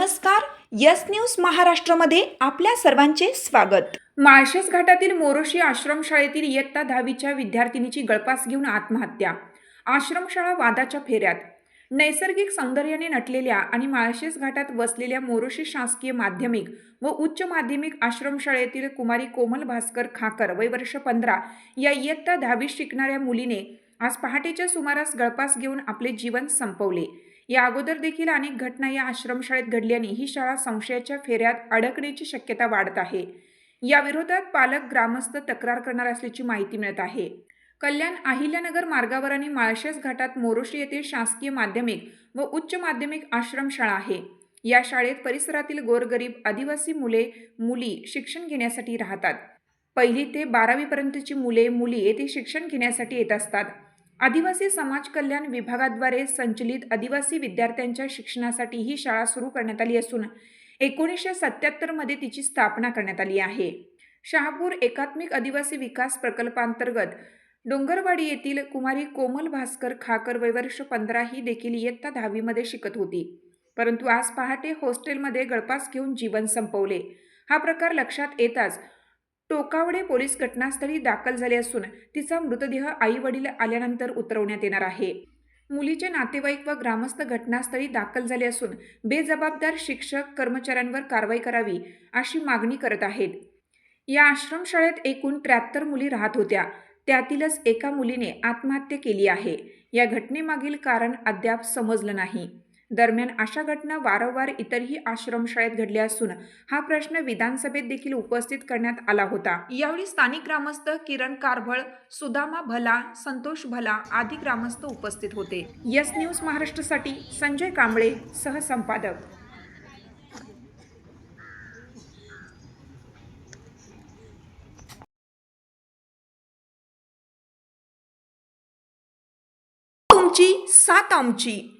नमस्कार yes news महाराष्ट्रामध्ये आपल्या सर्वांचे स्वागत. माळशेस घाटातील मोरोशी आश्रमशाळेतील इयत्ता दहावीच्या विद्यार्थिनीची गळपास घेऊन आत्महत्या. आश्रमशाळा वादाच्या फेऱ्यात. नैसर्गिक सौंदर्याने नटलेल्या आणि माळशेस घाटात वसलेल्या मोरोशी शासकीय माध्यमिक व उच्च माध्यमिक आश्रमशाळेतील कुमारी कोमल भास्कर खाकर वय वर्ष पंधरा या इयत्ता दहावीत शिकणाऱ्या मुलीने आज पहाटेच्या सुमारास गळपास घेऊन आपले जीवन संपवले. या अगोदर देखील अनेक घटना या आश्रमशाळेत घडल्याने ही शाळा संशयाच्या फेऱ्यात अडकण्याची शक्यता वाढत आहे. या विरोधात पालक ग्रामस्थ तक्रार करणार असल्याची माहिती मिळत आहे. कल्याण अहिल्यानगर मार्गावर आणि माळशेज घाटात मोरोशी येथे शासकीय माध्यमिक व उच्च माध्यमिक आश्रमशाळा आहे. या शाळेत परिसरातील गोरगरीब आदिवासी मुले मुली शिक्षण घेण्यासाठी राहतात. पहिली ते बारावीपर्यंतची मुले मुली येथे शिक्षण घेण्यासाठी येत असतात. आदिवासी समाज कल्याण विभागाद्वारे संचलित आदिवासी विद्यार्थ्यांच्या शिक्षणासाठी ही शाळा सुरू करण्यात आली असून एकोणीसशे सत्याहत्तरमध्ये तिची स्थापना करण्यात आली आहे. शहापूर एकात्मिक आदिवासी विकास प्रकल्पांतर्गत डोंगरवाडी येथील कुमारी कोमल भास्कर खाकर वयवर्ष पंधरा ही देखील इयत्ता दहावीमध्ये शिकत होती. परंतु आज पहाटे हॉस्टेलमध्ये गळपास घेऊन जीवन संपवले. हा प्रकार लक्षात येताच टोकावडे पोलीस घटनास्थळी दाखल झाले असून तिचा मृतदेह आई वडील आल्यानंतर उतरवण्यात येणार आहे. मुलीचे नातेवाईक व ग्रामस्थ घटनास्थळी दाखल झाले असून बेजबाबदार शिक्षक कर्मचाऱ्यांवर कारवाई करावी अशी मागणी करत आहेत. या आश्रमशाळेत एकूण त्र्याहत्तर मुली राहत होत्या. त्यातीलच एका मुलीने आत्महत्या केली आहे. या घटनेमागील कारण अद्याप समजलं नाही. दरम्यान अशा घटना वारंवार इतरही आश्रमशाळेत घडल्या असून हा प्रश्न विधानसभेत देखील उपस्थित करण्यात आला होता. यावेळी स्थानिक ग्रामस्थ किरण कारभळ सुदामा भला संतोष भला आदी ग्रामस्थ उपस्थित होते. यस न्यूज महाराष्ट्रासाठी संजय कांबळे सहसंपादक तुमची सात आमची.